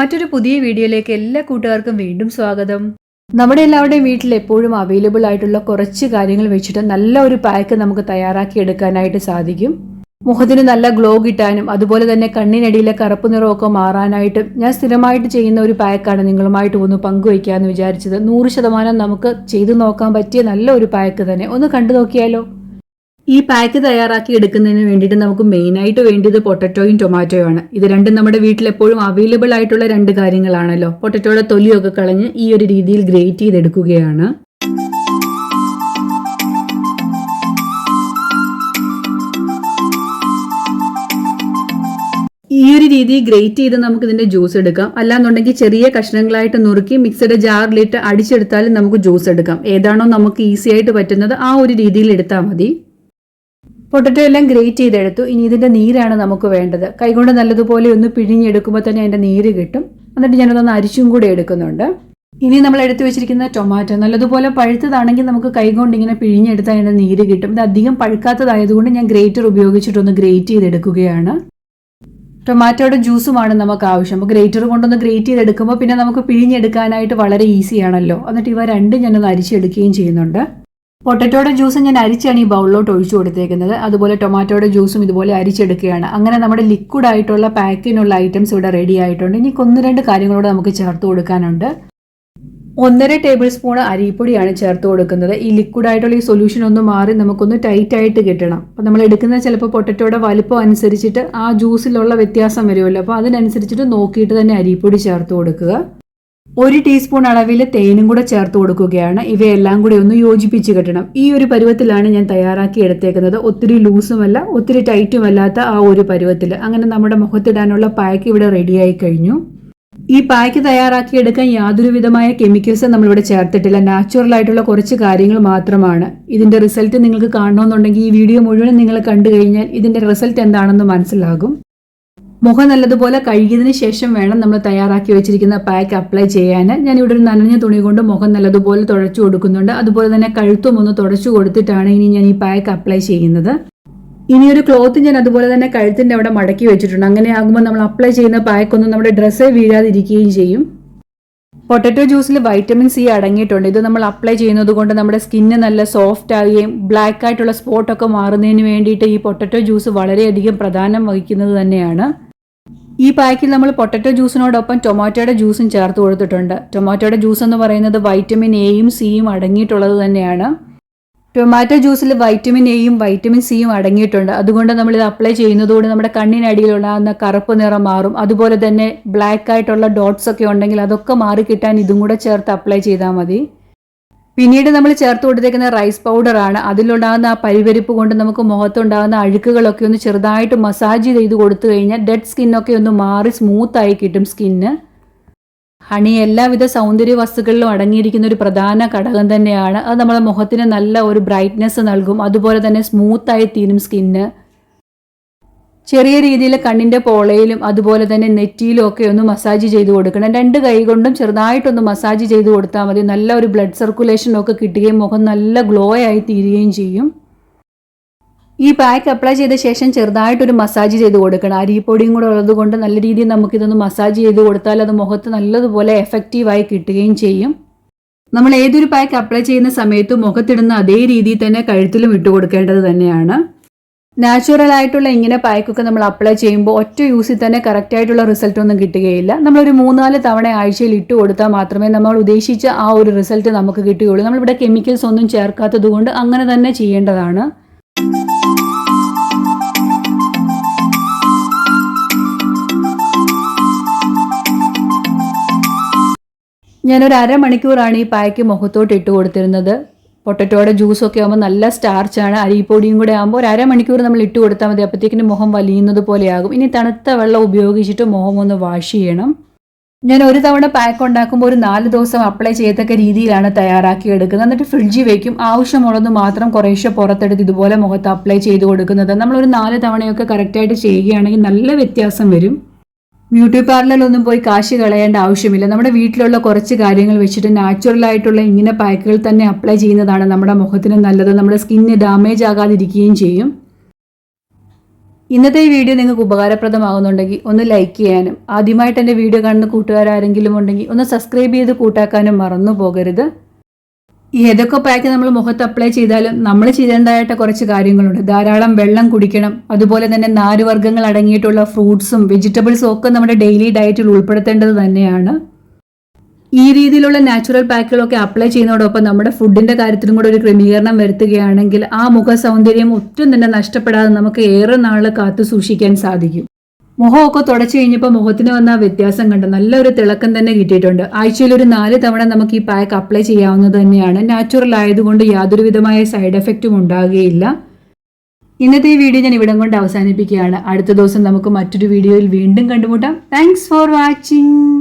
മറ്റൊരു പുതിയ വീഡിയോയിലേക്ക് എല്ലാ കൂട്ടുകാർക്കും വീണ്ടും സ്വാഗതം. നമ്മുടെ എല്ലാവരുടെയും വീട്ടിൽ എപ്പോഴും അവൈലബിൾ ആയിട്ടുള്ള കുറച്ച് കാര്യങ്ങൾ വെച്ചിട്ട് നല്ല ഒരു പാക്ക് നമുക്ക് തയ്യാറാക്കി എടുക്കാനായിട്ട് സാധിക്കും. മുഖത്തിന് നല്ല ഗ്ലോ കിട്ടാനും അതുപോലെ തന്നെ കണ്ണിനടിയിലെ കറുപ്പ് നിറമൊക്കെ മാറാനായിട്ടും ഞാൻ സ്ഥിരമായിട്ട് ചെയ്യുന്ന ഒരു പാക്കാണ് നിങ്ങളുമായിട്ട് ഒന്ന് പങ്കുവയ്ക്കാമെന്ന് വിചാരിച്ചത്. നൂറ് ശതമാനം നമുക്ക് ചെയ്തു നോക്കാൻ പറ്റിയ നല്ല ഒരു പാക്ക് തന്നെ. ഒന്ന് കണ്ടു നോക്കിയാലോ? ഈ പാക്ക് തയ്യാറാക്കി എടുക്കുന്നതിന് വേണ്ടിയിട്ട് നമുക്ക് മെയിനായിട്ട് വേണ്ടത് പൊട്ടറ്റോയും ടൊമാറ്റോയും ആണ്. ഇത് രണ്ടും നമ്മുടെ വീട്ടിൽ എപ്പോഴും അവൈലബിൾ ആയിട്ടുള്ള രണ്ട് കാര്യങ്ങളാണല്ലോ. പൊട്ടറ്റോയുടെ തൊലിയൊക്കെ കളഞ്ഞ് ഈ ഒരു രീതിയിൽ ഗ്രേറ്റ് ചെയ്തെടുക്കുകയാണ്. ഈ ഒരു രീതി ഗ്രേറ്റ് ചെയ്ത് നമുക്ക് ഇതിന്റെ ജ്യൂസ് എടുക്കാം. അല്ലാന്നുണ്ടെങ്കിൽ ചെറിയ കഷ്ണങ്ങളായിട്ട് നുറുക്കി മിക്സഡ് ജാറിലിട്ട് അടിച്ചെടുത്താലും നമുക്ക് ജ്യൂസ് എടുക്കാം. ഏതാണോ നമുക്ക് ഈസി ആയിട്ട് പറ്റുന്നത് ആ ഒരു രീതിയിൽ എടുത്താൽ മതി. പൊട്ടറ്റോ എല്ലാം ഗ്രേറ്റ് ചെയ്തെടുത്തു. ഇനി ഇതിന്റെ നീരാണ് നമുക്ക് വേണ്ടത്. കൈകൊണ്ട് നല്ലതുപോലെ ഒന്ന് പിഴിഞ്ഞെടുക്കുമ്പോൾ തന്നെ അതിന്റെ നീര് കിട്ടും. എന്നിട്ട് ഞാനതൊന്ന് അരിച്ചും കൂടി എടുക്കുന്നുണ്ട്. ഇനി നമ്മൾ എടുത്തു വെച്ചിരിക്കുന്ന ടൊമാറ്റോ നല്ലതുപോലെ പഴുത്തതാണെങ്കിൽ നമുക്ക് കൈകൊണ്ട് ഇങ്ങനെ പിഴിഞ്ഞെടുത്താൽ അതിന്റെ നീര് കിട്ടും. ഇത് അധികം പഴുക്കാത്തതായതുകൊണ്ട് ഞാൻ ഗ്രേറ്റർ ഉപയോഗിച്ചിട്ടൊന്ന് ഗ്രേറ്റ് ചെയ്തെടുക്കുകയാണ്. ടൊമാറ്റോയുടെ ജ്യൂസുമാണ് നമുക്ക് ആവശ്യം. അപ്പോൾ ഗ്രേറ്റർ കൊണ്ടൊന്ന് ഗ്രേറ്റ് ചെയ്തെടുക്കുമ്പോൾ പിന്നെ നമുക്ക് പിഴിഞ്ഞെടുക്കാനായിട്ട് വളരെ ഈസിയാണല്ലോ. എന്നിട്ട് ഇവ രണ്ടും ഞാനൊന്ന് അരിച്ചെടുക്കുകയും ചെയ്യുന്നുണ്ട്. പൊട്ടറ്റോയുടെ ജ്യൂസ് ഞാൻ അരിച്ചാണ് ഈ ബൗളിലോട്ട് ഒഴിച്ചു കൊടുത്തേക്കുന്നത്. അതുപോലെ ടൊമാറ്റോയുടെ ജ്യൂസും ഇതുപോലെ അരിച്ചെടുക്കുകയാണ്. അങ്ങനെ നമ്മുടെ ലിക്വിഡ് ആയിട്ടുള്ള പാക്കിനുള്ള ഐറ്റംസ് ഇവിടെ റെഡി ആയിട്ടുണ്ട്. ഇനി ഒന്ന് രണ്ട് കാര്യങ്ങളോട് നമുക്ക് ചേർത്ത് കൊടുക്കാനുണ്ട്. ഒന്നര ടേബിൾ സ്പൂൺ അരിപ്പൊടിയാണ് ചേർത്ത് കൊടുക്കുന്നത്. ഈ ലിക്വിഡ് ആയിട്ടുള്ള ഈ സൊല്യൂഷൻ ഒന്ന് മാറി നമുക്കൊന്ന് ടൈറ്റ് ആയിട്ട് കിട്ടണം. അപ്പോൾ നമ്മൾ എടുക്കുന്ന ചിലപ്പോൾ പൊട്ടറ്റോയുടെ വലിപ്പം അനുസരിച്ചിട്ട് ആ ജ്യൂസിലുള്ള വ്യത്യാസം വരുമല്ലോ. അപ്പോൾ അതിനനുസരിച്ചിട്ട് നോക്കിയിട്ട് തന്നെ അരിപ്പൊടി ചേർത്ത് കൊടുക്കുക. ഒരു ടീസ്പൂൺ അളവിൽ തേനും കൂടെ ചേർത്ത് കൊടുക്കുകയാണ്. ഇവയെല്ലാം കൂടി ഒന്ന് യോജിപ്പിച്ച് കിട്ടണം. ഈ ഒരു പരുവത്തിലാണ് ഞാൻ തയ്യാറാക്കി എടുത്തേക്കുന്നത്. ഒത്തിരി ലൂസുമല്ല ഒത്തിരി ടൈറ്റുമല്ലാത്ത ആ ഒരു പരുവത്തിൽ. അങ്ങനെ നമ്മുടെ മുഖത്തിടാനുള്ള പായ്ക്ക് ഇവിടെ റെഡിയായി കഴിഞ്ഞു. ഈ പായ്ക്ക് തയ്യാറാക്കി എടുക്കാൻ യാതൊരു വിധമായ കെമിക്കൽസും നമ്മളിവിടെ ചേർത്തിട്ടില്ല. നാച്ചുറൽ ആയിട്ടുള്ള കുറച്ച് കാര്യങ്ങൾ മാത്രമാണ്. ഇതിന്റെ റിസൾട്ട് നിങ്ങൾക്ക് കാണണമെന്നുണ്ടെങ്കിൽ ഈ വീഡിയോ മുഴുവൻ നിങ്ങൾ കണ്ടു കഴിഞ്ഞാൽ ഇതിന്റെ റിസൾട്ട് എന്താണെന്ന് മനസ്സിലാകും. മുഖം നല്ലതുപോലെ കഴുകിയതിന് ശേഷം വേണം നമ്മൾ തയ്യാറാക്കി വെച്ചിരിക്കുന്ന പാക്ക് അപ്ലൈ ചെയ്യാൻ ഞാൻ ഇവിടെ ഒരു നനഞ്ഞ തുണി കൊണ്ട് മുഖം നല്ലതുപോലെ തുടച്ചു കൊടുക്കുന്നുണ്ട്. അതുപോലെ തന്നെ കഴുത്തും ഒന്ന് തുടച്ചു കൊടുത്തിട്ടാണ് ഇനി ഞാൻ ഈ പാക്ക് അപ്ലൈ ചെയ്യുന്നത്. ഇനി ഒരു ക്ലോത്ത് ഞാൻ അതുപോലെ തന്നെ കഴുത്തിന്റെ അവിടെ മടക്കി വെച്ചിട്ടുണ്ട്. അങ്ങനെ ആകുമ്പോൾ നമ്മൾ അപ്ലൈ ചെയ്യുന്ന പാക്ക് ഒന്നും നമ്മുടെ ഡ്രസ്സേ വീഴാതിരിക്കുകയും ചെയ്യും. പൊട്ടറ്റോ ജ്യൂസിൽ വൈറ്റമിൻ സി അടങ്ങിയിട്ടുണ്ട്. ഇത് നമ്മൾ അപ്ലൈ ചെയ്യുന്നത് കൊണ്ട് നമ്മുടെ സ്കിന്ന് നല്ല സോഫ്റ്റ് ആവുകയും ബ്ലാക്ക് ആയിട്ടുള്ള സ്പോട്ടൊക്കെ മാറുന്നതിന് വേണ്ടിയിട്ട് ഈ പൊട്ടറ്റോ ജ്യൂസ് വളരെയധികം പ്രധാനം വഹിക്കുന്നത് തന്നെയാണ്. ഈ പാക്കിൽ നമ്മൾ പൊട്ടറ്റോ ജ്യൂസിനോടൊപ്പം ടൊമാറ്റോയുടെ ജ്യൂസും ചേർത്ത് കൊടുത്തിട്ടുണ്ട്. ടൊമാറ്റോയുടെ ജ്യൂസ് എന്ന് പറയുന്നത് വൈറ്റമിൻ എയും സിയും അടങ്ങിയിട്ടുള്ളത് തന്നെയാണ്. ടൊമാറ്റോ ജ്യൂസിൽ വൈറ്റമിൻ എയും വൈറ്റമിൻ സിയും അടങ്ങിയിട്ടുണ്ട്. അതുകൊണ്ട് നമ്മൾ ഇത് അപ്ലൈ ചെയ്യുന്നതുകൊണ്ട് നമ്മുടെ കണ്ണിനടിയിലുണ്ടാകുന്ന കറുപ്പ് നിറം മാറും. അതുപോലെ തന്നെ ബ്ലാക്ക് ആയിട്ടുള്ള ഡോട്ട്സ് ഒക്കെ ഉണ്ടെങ്കിൽ അതൊക്കെ മാറി കിട്ടാൻ ഇതും കൂടെ ചേർത്ത് അപ്ലൈ ചെയ്താൽ മതി. പിന്നീട് നമ്മൾ ചേർത്ത് കൊടുത്തേക്കുന്ന റൈസ് പൗഡറാണ് അതിലുണ്ടാകുന്ന ആ പരിവരിപ്പ് കൊണ്ട് നമുക്ക് മുഖത്തുണ്ടാകുന്ന അഴുക്കുകളൊക്കെ ഒന്ന് ചെറുതായിട്ട് മസാജ് ചെയ്ത് കൊടുത്തു കഴിഞ്ഞാൽ ഡെഡ് സ്കിന്നൊക്കെ ഒന്ന് മാറി സ്മൂത്തായി കിട്ടും സ്കിന്ന് ഹണി എല്ലാവിധ സൗന്ദര്യ വസ്തുക്കളിലും അടങ്ങിയിരിക്കുന്ന ഒരു പ്രധാന ഘടകം തന്നെയാണ്. അത് നമ്മുടെ മുഖത്തിന് നല്ല ഒരു ബ്രൈറ്റ്നെസ് നൽകും. അതുപോലെ തന്നെ സ്മൂത്തായി തീരും സ്കിന്ന് ചെറിയ രീതിയിൽ കണ്ണിന്റെ പോളയിലും അതുപോലെ തന്നെ നെറ്റിയിലും ഒക്കെ ഒന്ന് മസാജ് ചെയ്ത് കൊടുക്കണം. രണ്ട് കൈ കൊണ്ടും ചെറുതായിട്ടൊന്ന് മസാജ് ചെയ്ത് കൊടുത്താൽ മതി. നല്ല ഒരു ബ്ലഡ് സർക്കുലേഷൻ ഒക്കെ കിട്ടുകയും മുഖം നല്ല ഗ്ലോ ആയി തീരുകയും ചെയ്യും. ഈ പാക്ക് അപ്ലൈ ചെയ്ത ശേഷം ചെറുതായിട്ടൊരു മസാജ് ചെയ്ത് കൊടുക്കണം. അരിപ്പൊടിയും കൂടെ ഉള്ളത് കൊണ്ട് നല്ല രീതിയിൽ നമുക്കിതൊന്ന് മസാജ് ചെയ്ത് കൊടുത്താൽ അത് മുഖത്ത് നല്ലതുപോലെ എഫക്റ്റീവായി കിട്ടുകയും ചെയ്യും. നമ്മൾ ഏതൊരു പാക്ക് അപ്ലൈ ചെയ്യുന്ന സമയത്ത് മുഖത്തിടുന്ന അതേ രീതിയിൽ തന്നെ കഴുത്തിലും ഇട്ട് കൊടുക്കേണ്ടത് തന്നെയാണ്. നാച്ചുറൽ ആയിട്ടുള്ള ഇങ്ങനെ പാക്കൊക്കെ നമ്മൾ അപ്ലൈ ചെയ്യുമ്പോൾ ഒറ്റ യൂസിൽ തന്നെ കറക്റ്റ് ആയിട്ടുള്ള റിസൾട്ട് ഒന്നും കിട്ടുകയില്ല. നമ്മളൊരു മൂന്നാൽ തവണ ആഴ്ചയിൽ ഇട്ട് കൊടുത്താൽ മാത്രമേ നമ്മൾ ഉദ്ദേശിച്ച ആ ഒരു റിസൾട്ട് നമുക്ക് കിട്ടുകയുള്ളൂ. നമ്മളിവിടെ കെമിക്കൽസ് ഒന്നും ചേർക്കാത്തത് കൊണ്ട് അങ്ങനെ തന്നെ ചെയ്യേണ്ടതാണ്. ഞാനൊരു അരമണിക്കൂറാണ് ഈ പായ്ക്ക് മുഖത്തോട്ട് ഇട്ട് കൊടുത്തിരുന്നത്. പൊട്ടറ്റോയുടെ ജ്യൂസൊക്കെ ആകുമ്പോൾ നല്ല സ്റ്റാർച്ചാണ് അരിപ്പൊടിയും കൂടെ ആകുമ്പോൾ ഒരു അരമണിക്കൂർ നമ്മൾ ഇട്ട് കൊടുത്താൽ മതി. അപ്പോഴത്തേക്കിന് മുഖം വലിയുന്നത് പോലെയാകും ഇനി തണുത്ത വെള്ളം ഉപയോഗിച്ചിട്ട് മുഖം ഒന്ന് വാഷ് ചെയ്യണം. ഞാൻ ഒരു തവണ പാക്ക് ഉണ്ടാക്കുമ്പോൾ ഒരു നാല് ദിവസം അപ്ലൈ ചെയ്യത്തക്ക രീതിയിലാണ് തയ്യാറാക്കി എടുക്കുന്നത്. എന്നിട്ട് ഫ്രിഡ്ജിൽ വെക്കും. ആവശ്യമുള്ളത് മാത്രം കുറേശ്ശെ പുറത്തെടുത്ത് ഇതുപോലെ മുഖത്ത് അപ്ലൈ ചെയ്ത് കൊടുക്കുന്നത്. നമ്മളൊരു നാല് തവണയൊക്കെ കറക്റ്റായിട്ട് ചെയ്യുകയാണെങ്കിൽ നല്ല വ്യത്യാസം വരും. ബ്യൂട്ടി പാർലറിലൊന്നും പോയി കാശ് കളയേണ്ട ആവശ്യമില്ല. നമ്മുടെ വീട്ടിലുള്ള കുറച്ച് കാര്യങ്ങൾ വെച്ചിട്ട് നാച്ചുറൽ ആയിട്ടുള്ള ഇങ്ങനെ പാക്കുകൾ തന്നെ അപ്ലൈ ചെയ്യുന്നതാണ് നമ്മുടെ മുഖത്തിന് നല്ലത്. നമ്മുടെ സ്കിന്ന് ഡാമേജ് ആകാതിരിക്കുകയും ചെയ്യും. ഇന്നത്തെ ഈ വീഡിയോ നിങ്ങൾക്ക് ഉപകാരപ്രദമാകുന്നുണ്ടെങ്കിൽ ഒന്ന് ലൈക്ക് ചെയ്യാനും ആദ്യമായിട്ട് എന്റെ വീഡിയോ കാണുന്ന കൂട്ടുകാരാരെങ്കിലും ഉണ്ടെങ്കിൽ ഒന്ന് സബ്സ്ക്രൈബ് ചെയ്ത് കൂട്ടാക്കാനും മറന്നു പോകരുത്. ഏതൊക്കെ പാക്ക് നമ്മൾ മുഖത്ത് അപ്ലൈ ചെയ്താലും നമ്മൾ ചെയ്യേണ്ടതായിട്ട് കുറച്ച് കാര്യങ്ങളുണ്ട്. ധാരാളം വെള്ളം കുടിക്കണം. അതുപോലെ തന്നെ നാരുവർഗങ്ങൾ അടങ്ങിയിട്ടുള്ള ഫ്രൂട്ട്സും വെജിറ്റബിൾസും ഒക്കെ നമ്മുടെ ഡെയിലി ഡയറ്റിൽ ഉൾപ്പെടുത്തേണ്ടത് തന്നെയാണ്. ഈ രീതിയിലുള്ള നാച്ചുറൽ പാക്കുകളൊക്കെ അപ്ലൈ ചെയ്യുന്നതോടൊപ്പം നമ്മുടെ ഫുഡിന്റെ കാര്യത്തിലും കൂടെ ഒരു ക്രമീകരണം വരുത്തുകയാണെങ്കിൽ ആ മുഖ സൗന്ദര്യം ഒട്ടും തന്നെ നഷ്ടപ്പെടാതെ നമുക്ക് ഏറെ നാൾ കാത്തു സൂക്ഷിക്കാൻ സാധിക്കും. മുഖമൊക്കെ തുടച്ചു കഴിഞ്ഞപ്പോൾ മുഖത്തിന് വന്ന വ്യത്യാസം കണ്ട്. നല്ലൊരു തിളക്കം തന്നെ കിട്ടിയിട്ടുണ്ട്. ആഴ്ചയിൽ ഒരു നാല് തവണ നമുക്ക് ഈ പാക്ക് അപ്ലൈ ചെയ്യാവുന്നത് തന്നെയാണ്. നാച്ചുറൽ ആയതുകൊണ്ട് യാതൊരുവിധമായ സൈഡ് എഫക്റ്റും ഉണ്ടാകുകയില്ല. ഇന്നത്തെ ഈ വീഡിയോ ഞാൻ ഇവിടം കൊണ്ട് അവസാനിപ്പിക്കുകയാണ്. അടുത്ത ദിവസം നമുക്ക് മറ്റൊരു വീഡിയോയിൽ വീണ്ടും കണ്ടുമുട്ടാം. Thanks for watching